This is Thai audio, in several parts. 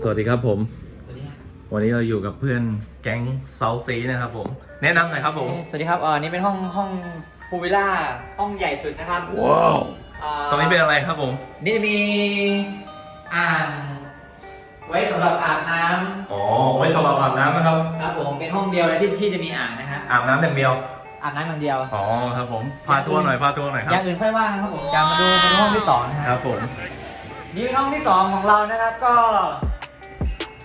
สวัสดีครับผม สวัสดีครับวันนี้เราอยู่กับเพื่อนแก๊งเซาซีนะครับผม แนะนำหน่อยครับผม สวัสดีครับเออนี่เป็นห้องห้องพูวิลล่าห้องใหญ่สุดนะครับว้าวเอ่อตรงนี้เป็นอะไรครับผม นี่จะมีอ่างไว้สำหรับอาบน้ำอ๋อ ไว้สำหรับอาบน้ำนะครับ ครับผม เป็นห้องเดียวเลยที่ที่จะมีอ่างนะฮะอาบน้ำอย่างเดียว อาบน้ำอย่างเดียว อ๋อ ครับผม พาทัวร์หน่อย พาทัวร์หน่อยคอรับย่างอื่นค่อยว่างครับผมจะมาดูเป็นห้องที่สองนะฮะครับผม นี่เป็นห้องที่สองของเรานะครับก็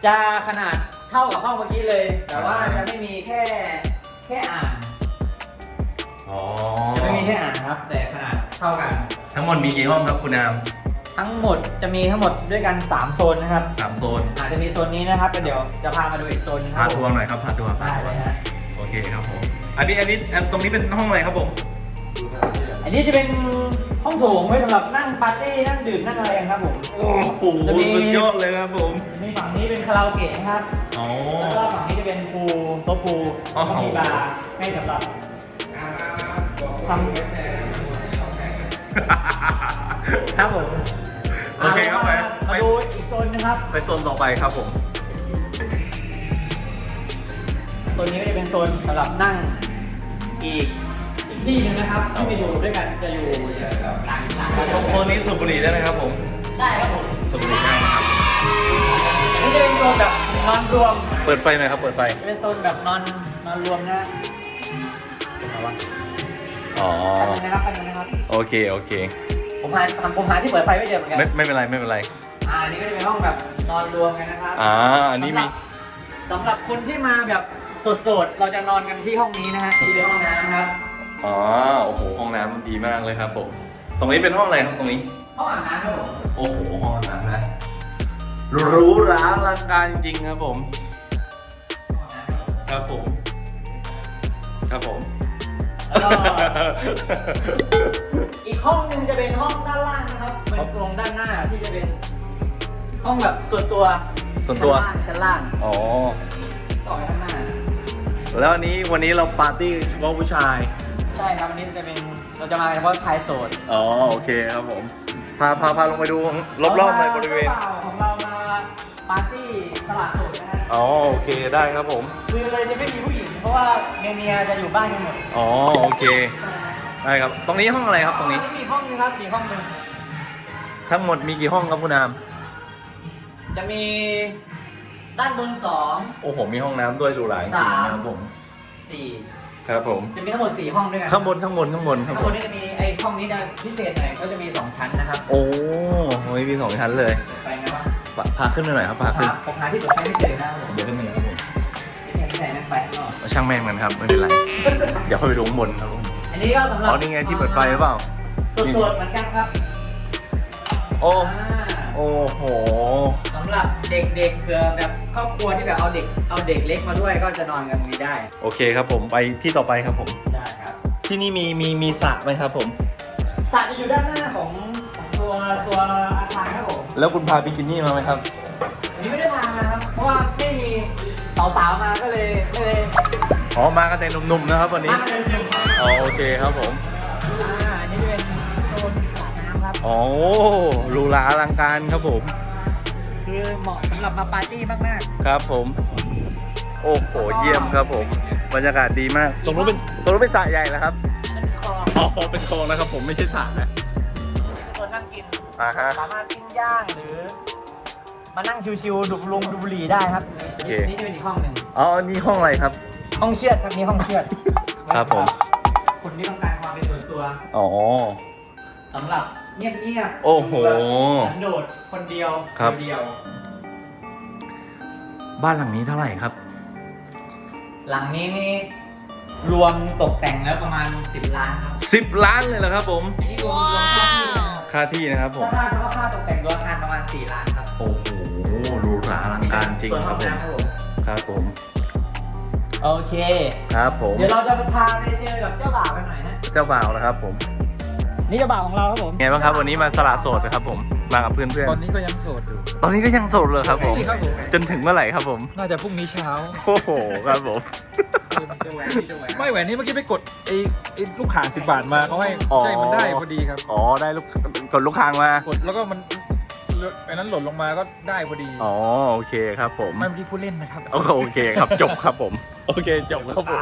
จะขนาดเท่ากับห้องเมื่อกี้เลย แต่ว่าจะไม่มีแค่แค่อ่างอ๋อจะไม่มีแค่อ่างครับ แต่ขนาดเท่ากัน ทั้งหมดมีกี่ห้องครับคุณอามทั้งหมดจะมีทั้งหมดด้วยกัน 3 โซนนะครับ สามโซนอาจจะมีโซนนี้นะครับก็เดี๋ยวจะพามาดูอีกโซนหนึงคพารับทัวร์หน่อยครับพาทัวร์ได้เลยฮะโอเคครับผมอันนี้อันนี้อันตรงนี้เป็นห้องอะไรครับผม อันนี้จะเป็นห้ องโถงไว้สำหรับนั่งปาร์ตี้นั่งดื่มนั่งอะไรกันครับผม โอ้โหจะมี สุดยอดเลยครับผมมีฝั่งนี้เป็นคาราโอเกะนะครับ อ๋อ แล้วก็ฝั่งนี้จะเป็นพูลโต๊ะพูลอ๋อก็มีบาร์ให้สำหรับทำครับผมโอเคครับไปมาไปมาดูอีกโซนนะครับ ไปโซนต่อไปครับผมโซนนี้ก็จะเป็นโซนสำหรับนั่งอีกอีก ที่หนึงนะครับที่จะอยู่ด้วยกันจะอยู่ต่างต่างกันตรงโซนนี้สูบบุหรี่ได้ไหมครับผมได้ครับผมสูบบุหรี่ได้นะครับอันนี้จะเป็นโซนแบบนอนรวมเปิดไฟหน่อยครับเปิดไฟจะเป็นโซนแบบนอนนอนรวมนะอ๋อแป๊บนึงนะครับแป๊บนึงนะครับโอเคโอเคผมหาผมหาที่เปิดไฟไม่เจอเหมือนกันไม่ไม่เป็นไรไม่เป็นไรอ่าอันนี้ก็จะเป็นห้องแบบนอนรวมกันนะครับอ่าอันนี้มีสำหรับคนที่มาแบบสดๆ เราจะนอนกันที่ห้องนี้นะฮะที่เป็นห้องน้ำครับ อ๋อโอ้โหห้องน้ำดีมากเลยครับผม ตรงนี้เป็นห้องอะไรครับตรงนี้ ห้องอาบน้ำครับผมโอ้โหห้องน้ำนะหรูหราอลังการจริงๆครับผมห้องอาบน้ำครับผม ครับผม ครับผม แล้วก็อีกห้องหนึงจะเป็นห้องด้านล่างนะครับเป็นตรงด้านหน้าที่จะเป็น ห้องแบบส่วนตัวส่วนตัว ชั้นล่างชั้นล่างอ๋อต่อไปข้างหน้า แล้วอันนี้วันนี้เราปาร์ตี้เฉพาะผู้ชายใช่ครับวันนี้จะเป็นเราจะมาเฉพาะชายโสดอ๋อโอเคครับผม พาพาพาลงไปดูรอบๆในบริเวณจ้าบ่าของเรามาปาร์ตี้สลัดโสดนะฮะอ๋อโอเคได้ครับผม คือเลยจะไม่มีผู้หญิงเพราะว่าเมียเมียๆจะอยู่บ้านกันหมดอ๋อโอเค ได้ครับ ตรงนี้ห้องอะไรครับตรงนี้มีห้องนึงครับมีห้องหนึงทั้งหมดมีกี่ห้องครับคุณอาม จะมีด้านบนสอง โอ้โห มีห้องน้ำด้วยหรูหราจริงๆนะครับผม สี่ ครับผม จะมีทั้งหมดสี่ห้องด้วยกันข้างบนข้างบนข้างบนข้างข้างบบนนนี้จะมีไอ้ห้องนี้จะพิเศษหน่อยก็จะมีสองชั้นนะครับโอ้โหมีสองชั้นเลยไปไงวะพาพาขึ้นหน่อยครับพาขึ้น ผมหาที่เปิดไฟไม่เจอนะครับผมเดี๋ยวขึ้นมาเลยครับผมไม่ใช่ไม่ใช่นั่นไฟข้างนอกเอาช่างแม่งมันครับไม่เป็นไร เดี๋ยวค่อยไปดูข้างบนครับผมอันนี้ก็สำหรับอ๋อนี่ไงที่เปิดไฟหรือเปล่า สดๆเหมือนกันครับโอ้ อ่า โอ้โหสำ หรับเด็กๆเผื่อแบบครอบครัวที่แบบเอาเด็กเอาเด็กเล็กมาด้วยก็จะนอนกันตรงนี้ได้โอเคครับผมไปที่ต่อไปครับผม ได้ครับที่นี่มีมีมีสระไหมครับผม สระจะอยู่ด้านหน้าของของตัวตัวอาคารครับผมแล้วคุณพาบิกินี่มาไหมครับ อันนี้ไม่ได้พามาครับ เพราะว่าไม่มีสาวๆมาก็เลยก็เลยอ๋อมากันแต่หนุ่มๆนะครับวันนี้มาเลยหนึ่งอ๋อโอเคครับผมอ่าอันนี้เป็นโซนสระน้ำครับ อ๋อหรูหราอลังการครับผม คือเหมาะสำหรับมาปาร์ตี้มากครับผม โอ้โหเยี่ยมครับผม บรรยากาศดีมาก ตรงนู้นเป็นตรงนู้นเป็นสระใหญ่แล้วครับๆอันนั้นเป็นคลองอ๋อเป็นคลองนะครับผมไม่ใช่สระนะโซนนั่งกิน อ่าฮะ สามารถปิ้งย่างหรือ มานั่งชิวๆดูลงดูบุหรี่ได้ครับโอเค นี่จะเป็นอีกห้องหนึ่งอ๋อนี่ห้องอะไรครับ ห้องเชือดครับนี่ห้องเชือดครับผมคนที่ต้องการความเป็นส่วนตัว อ๋อ สำหรับเงียบๆโอ้โห สันโดษคนเดียวครับ เดียวบ้านหลังนี้เท่าไหร่ครับ ๆหลังนี้นี่รวมตกแต่งแล้วประมาณ 10 ล้านครับ10 ล้านเลยเหรอครับผม อันนี้รวมรวมค่าที่นะครับค่าที่นะครับผมถ้าค่าเฉพาะค่าตกแต่งตัวอาคารประมาณ 4 ล้านครับโอ้โหหรูหราอลังการจริงส่วนคห้รัอบงผมน้ำครับผมครับผมโอเค ครับผม เดี๋ยวเราจะพาไปเจอกับเจ้าบ่าวกันหน่อยนะ เจ้าบ่าวนะครับผม นี่เจ้าบ่าวของเราครับผม ไงบ้างครับวันนี้มาสละโสดนะครับผมมากับเพื่อนตอนนี้ก็ยังโสดอยู่ๆตอนนี้ก็ยังโสดเลยครับผม ครับผม จนถึงเมื่อไหร่ครับผม น่าจะพรุ่งนี้เช้า โอ้โหครับผม ไม่แหวนนี้เมื่อกี้ไปกดไอ้ไอ้ลูกข่างสิบบาทมาเขาให้อ๋อ ใช่มันได้พอดีครับ อ๋อได้ลูกกดลูกค้างมากดแล้วก็มันไอ้นั้นหล่นลงมาก็ได้พอดีอ๋อโอเคครับผมไม่เมื่อกี้ผู้เล่นนะครับ โอเคครับจบครับผม โอเคจบครับผม